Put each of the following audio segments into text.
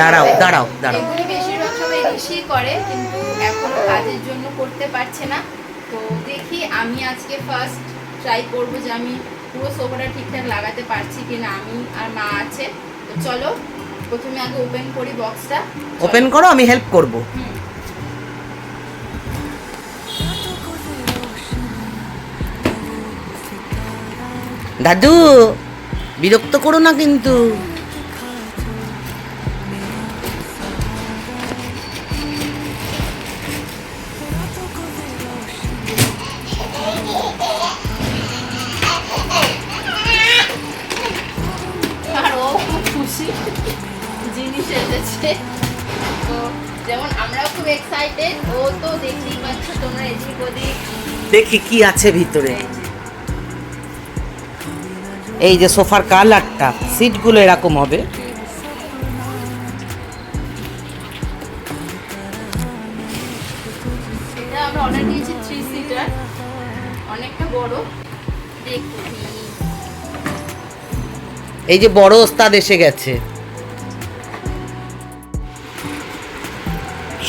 দাঁড়াও, দাঁড়াও, দাঁড়াও। এগুলি বেশিরভাগ সময় ঋষি করে কিন্তু এখনও কাজের জন্য করতে পারছে না। তো দেখি আমি আজকে ফার্স্ট ট্রাই করব যে আমি পুরো সোফাটা ঠিকঠাক লাগাতে পারছি কিনা আমি আর মা আছে। তো চলো প্রথমে আগে ওপেন করি বক্সটা ওপেন করো আমি হেল্প করব। দাদু বিরক্ত করো না কিন্তু। তো যেমন আমরাও খুব এক্সাইটেড ও তো দেখতেই পাচ্ছ তোমরা এদিক ওদিক। দেখি কি আছে ভিতরে। এই যে সোফার কালারটা সিটগুলো এরকম হবে। এই যে বড় ওস্তাদ এসে গেছে।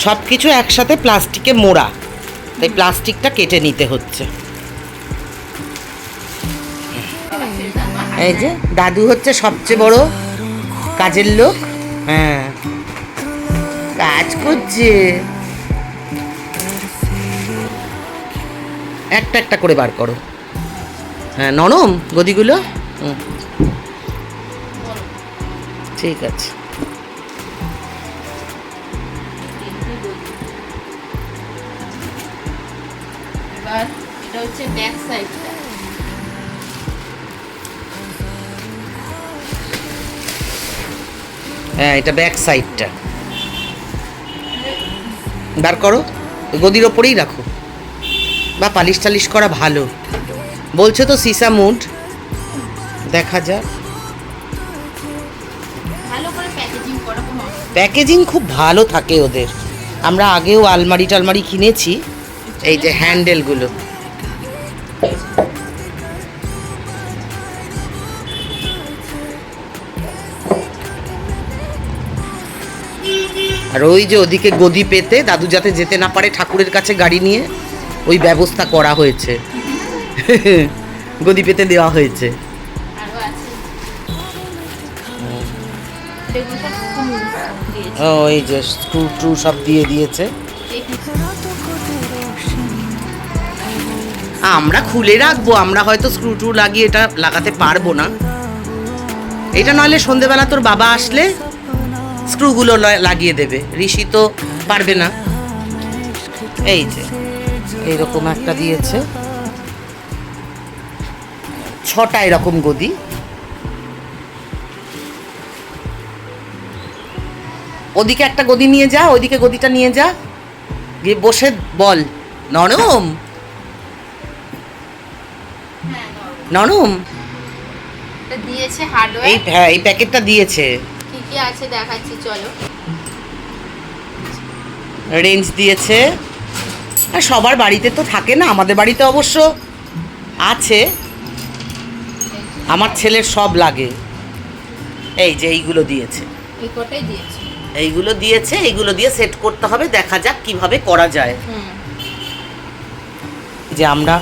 সব কিছু একসাথে প্লাস্টিকে মোড়া। তাই প্লাস্টিকটা কেটে নিতে হচ্ছে। এই যে, দাদু হচ্ছে সবচেয়ে বড় কাজের লোক। হ্যাঁ। কাজ করছে। একটা একটা করে বার করো। হ্যাঁ নরম গদিগুলো? হুম। ঠিক আছে। হচ্ছে ব্যাক সাইডটা হ্যাঁ এটা ব্যাক সাইডটা বার করো গদির ওপরেই রাখো। বা পালিশ টালিশ করা ভালো। বলছো তো সিসা মুড। দেখা যাক। প্যাকেজিং খুব ভালো থাকে ওদের। আমরা আগেও আলমারি টালমারি কিনেছি। এই যে হ্যান্ডেলগুলো আর ওই যে ওদিকে গদি পেতে দাদু যাতে যেতে না পারে ঠাকুরের কাছে গাড়ি নিয়ে ওই ব্যবস্থা করা হয়েছে। গদি পেতে দেওয়া হয়েছে। ও এই যে স্ক্রু ট্রু সব দিয়ে দিয়েছে। আমরা খুলে রাখব, আমরা হয়তো স্ক্রু ট্রু লাগিয়ে এটা লাগাতে পারব না। এটা নইলে সন্ধেবেলা তোর বাবা আসলে স্ক্রুগুলো লাগিয়ে দেবে। ঋষি তো পারবে না। এই যে, এইরকম একটা দিয়েছে। ছটা এরকম গদি। ওদিকে একটা গদি নিয়ে যা, ওইদিকে গদিটা নিয়ে যা। গিয়ে বসে বল। নরম? নরম এটা দিয়েছে এই হার্ডওয়্যার হ্যাঁ এই প্যাকেটটা দিয়েছে। কি কি আছে দেখাচ্ছি চলো। রেঞ্জ দিয়েছে। আর সবার বাড়িতে তো থাকে না আমাদের বাড়িতে অবশ্য আছে। আমার ছেলের সব লাগে। এই যে এইগুলো দিয়েছে। এই এইগুলো দিয়েছে এইগুলো দিয়ে সেট করতে হবে দেখা যাক কীভাবে করা যায়। হুম। যে আমরা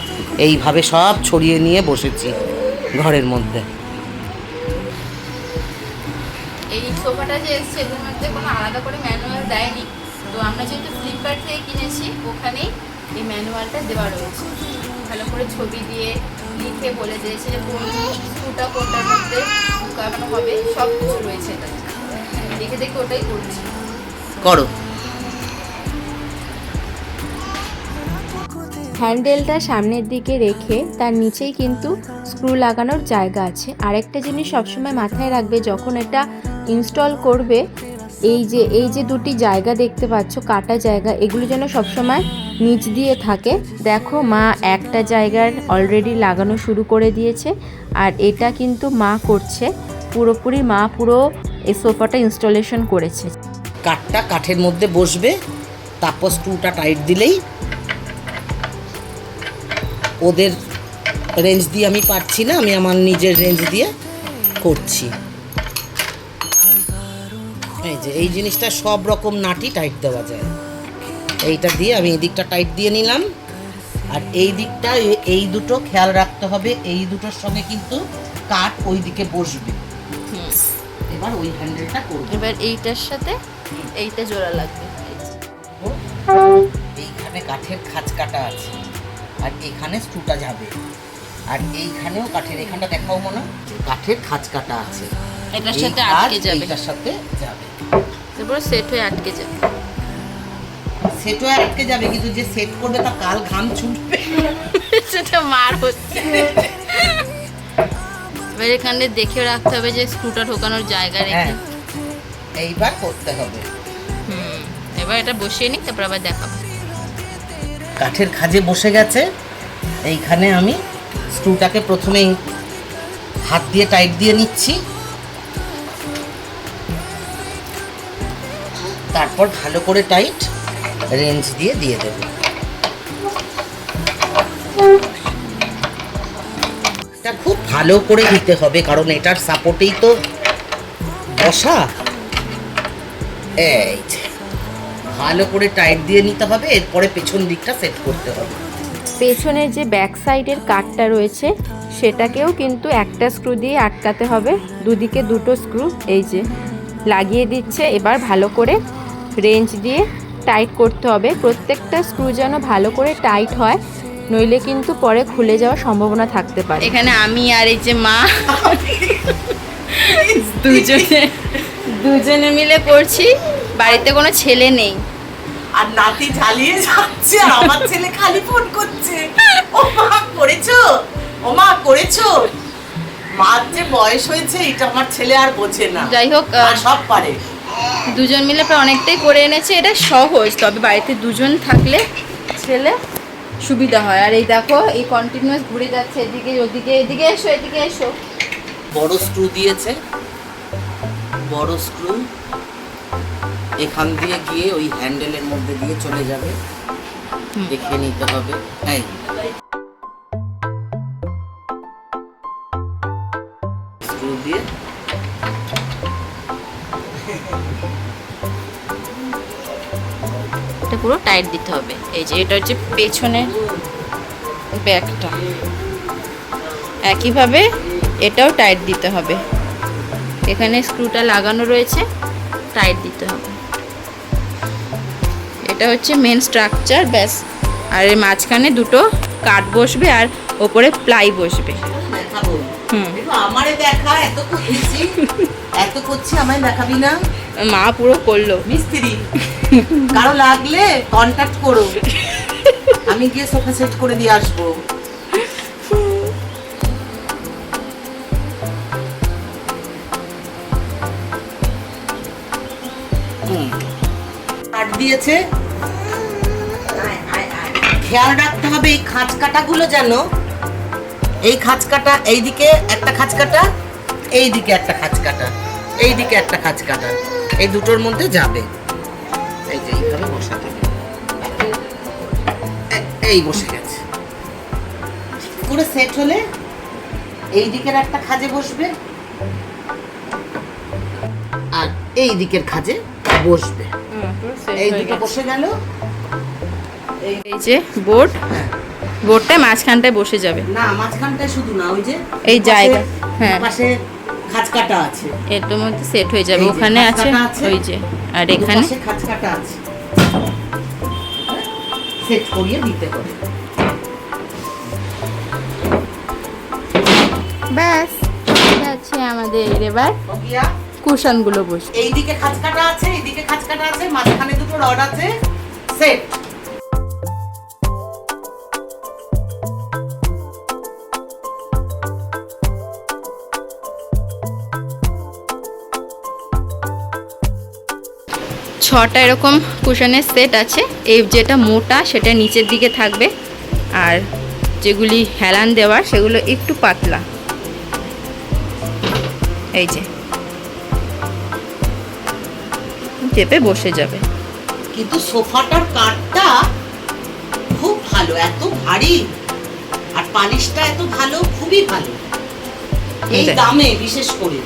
এইভাবে সব ছড়িয়ে নিয়ে বসেছি ঘরের মধ্যে। এই সোফাটা যে এসছে এগুলোর মধ্যে কোনো আলাদা করে ম্যানুয়াল দেয়নি। তো আমরা যেহেতু ফ্লিপকার্ট থেকে কিনেছি ওখানেই এই ম্যানুয়ালটা দেওয়া রয়েছে। ভালো করে ছবি দিয়ে লিখে বলে দিয়েছে যে কোন স্ক্রুটা কোনটার মধ্যে ঢুকানো হবে সব কিছু রয়েছে এটাতে। দেখে দেখে ওটাই করছি। করো। হ্যান্ডেলটা সামনের দিকে রেখে তার নিচেই কিন্তু স্ক্রু লাগানোর জায়গা আছে। আরেকটা জিনিস সবসময় মাথায় রাখবে, যখন এটা ইনস্টল করবে, এই যে এই যে দুটি জায়গা দেখতে পাচ্ছ, কাটা জায়গা, এগুলো যেন সবসময় নিচ দিয়ে থাকে। দেখো, মা একটা জায়গার অলরেডি লাগানো শুরু করে দিয়েছে, আর এটা কিন্তু মা করছে। পুরোপুরি মা পুরো এই সোফাটা ইনস্টলেশন করেছে। কাঠটা কাঠের মধ্যে বসবে তারপর স্ক্রুটা টাইট দিলেই ওদের রেঞ্জ দিয়ে আমি পারছি না আমি আমার নিজের রেঞ্জ দিয়ে করছি। এই যে এই জিনিসটা সব রকম নাটি টাইট দেওয়া যায়। এইটা দিয়ে আমি এই দিকটা টাইট দিয়ে নিলাম। আর এই দিকটা এই দুটো খেয়াল রাখতে হবে এই দুটোর সঙ্গে কিন্তু কাঠ ওই দিকে বসবে। এবার ওই হ্যান্ডেলটা করব। এবার এইটার সাথে এইটা জোড়া লাগবে। এইখানে কাঠের খাঁচ কাটা আছে। আর এখানে স্ক্রুটা যাবে। আর এইখানেও কাঠের এখানটা দেখাও মনে? কাঠের খাঁচ কাটা আছে। এটার সাথে আটকে যাবে। এটার সাথে যাবে। তারপর সেট হয়ে আটকে যাবে। সেটও আটকে যাবে কিন্তু যে সেট করবে তার কাল ঘাম ছুটবে। সেটা মার হচ্ছে। এবার এখানে দেখে রাখতে হবে যে স্ক্রুটা ঢোকানোর জায়গা রেখে। হ্যাঁ এইবার করতে হবে। হুম এবার এটা বসিয়ে নিই তারপর আবার দেখাবো। কাঠের খাজে বসে গেছে। এইখানে আমি স্ক্রুটাকে প্রথমেই হাত দিয়ে টাইট দিয়ে নিচ্ছি। তারপর ভালো করে টাইট রেঞ্জ দিয়ে দিয়ে দেব। এটা খুব ভালো করে দিতে হবে, কারণ এটার সাপোর্টেই তো বসা। এই। ভালো করে টাইট দিয়ে নিতে হবে এরপরে পেছন দিকটা সেট করতে হবে। পেছনের যে ব্যাক সাইডের কাঠটা রয়েছে সেটাকেও কিন্তু একটা স্ক্রু দিয়ে আটকাতে হবে। দুদিকে দুটো স্ক্রু এই যে লাগিয়ে দিচ্ছে এবার ভালো করে রেঞ্জ দিয়ে টাইট করতে হবে। প্রত্যেকটা স্ক্রু যেন ভালো করে টাইট হয় নইলে কিন্তু পরে খুলে যাওয়ার সম্ভাবনা থাকতে পারে। এখানে আমি আর এই যে মা দুজনে দুজনে মিলে করছি। বাড়িতে কোনো ছেলে নেই। আর নাতি ঝালিয়ে যাচ্ছে আর আমার ছেলে খালি ফোন করছে। ও মা করেছ? ও মা করেছ? মার যে বয়স হয়েছে এটা আমার ছেলে আর বোঝে না। যাই হোক সব পারে। দুজন মিলে প্রায় অনেকটাই করে এনেছে এটা সহজ। তবে বাড়িতে দুজন থাকলে ছেলে সুবিধা হয়। আর এই দেখো এই কন্টিনিউয়াস ঘুরে যাচ্ছে এদিকে ওদিকে এদিকে এসো এদিকে এসো। বড় স্ক্রু দিয়েছে। বড় স্ক্রু এখান দিয়ে গিয়ে ওই হ্যান্ডেলের মধ্যে দিয়ে চলে যাবে। দেখে নিতে হবে। এই। স্ক্রু দিয়ে। এটা পুরো টাইট দিতে হবে। এই যে এটা হচ্ছে পেছনের ব্যাগটা। একইভাবে এটাও টাইট দিতে হবে। এখানে স্ক্রুটা লাগানো রয়েছে টাইট দিতে হবে। এটা হচ্ছে মেন স্ট্রাকচার ব্যাস। আর এর মাঝখানে দুটো কাঠ বসবে আর ওপরে প্লাই বসবে। এত করছি আমায় দেখাবি না? মা পুরো করল। মিস্ত্রি কারও লাগলে কন্ট্যাক্ট করো। আমি গিয়ে সোফা সেট করে দিয়ে আসব। কাট দিয়েছে। খেয়াল রাখতে হবে এই খাঁচ কাটাগুলো যেন এই খাঁচ কাটা এইদিকে একটা খাঁচ কাটা এইদিকে একটা খাঁচ কাটা এইদিকে একটা খাঁচ কাটা এই দুটোর মধ্যে যাবে। এই যে এইভাবে হবে। এ- এই বসে গেছে। পুরো সেট হলে এই দিকের একটা খাজে বসবে আর এই দিকের খাজে বসবে। এই দুটো বসে গেল। এই যে বোর্ড বোর্ডটা মাঝখানটায় বসে যাবে। না মাঝখানটায় শুধু না ওই যে এই জায়গা, হ্যাঁ। পাশে খাঁজ কাটা আছে এটার মধ্যে সেট হয়ে যাবে ওখানে আছে। ওই যে আর এখানে? খাঁজ কাটা আছে। সেট করিয়ে দিতে হবে। ব্যাস আছে আমাদের এবার ওকিয়া কুশনগুলো বসবে এইদিকে খাঁজ কাটা আছে এইদিকে খাঁজ কাটা আছে মাঝখানে দুটো রড আছে সেট ছটা এরকম কুশনের সেট আছে। এই যেটা মোটা সেটা নিচের দিকে থাকবে। আর যেগুলি হেলান দেওয়ার সেগুলো একটু পাতলা। এই যে। চেপে বসে যাবে। কিন্তু সোফাটার কাঠটা খুব ভালো এত ভারী। আর পালিশটা এত ভালো খুবই ভালো। এই দামে বিশেষ করে।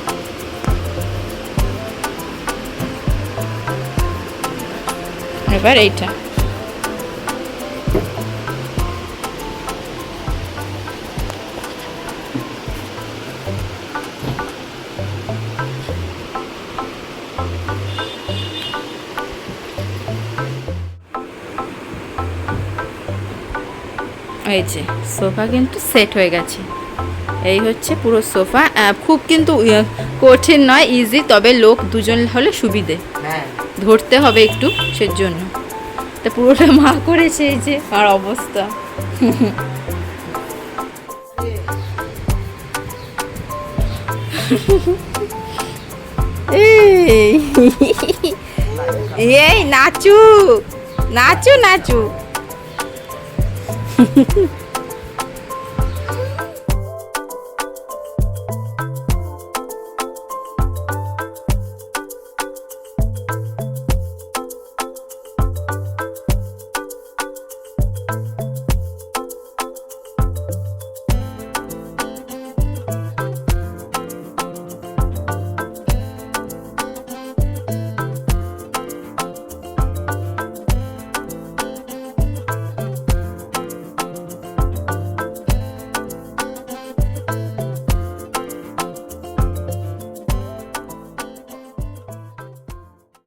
এবার এইটা। এই যে সোফা কিন্তু সেট হয়ে গেছে। এই হচ্ছে পুরো সোফা। খুব কিন্তু ইয়ে, কঠিন নয় ইজি তবে লোক দুজন হলে সুবিধে। হ্যাঁ। ধরতে হবে একটু সেজন্য। তা পুরোটা মা করেছে এই যে, আর অবস্থা। এই। নাচু নাচু নাচু।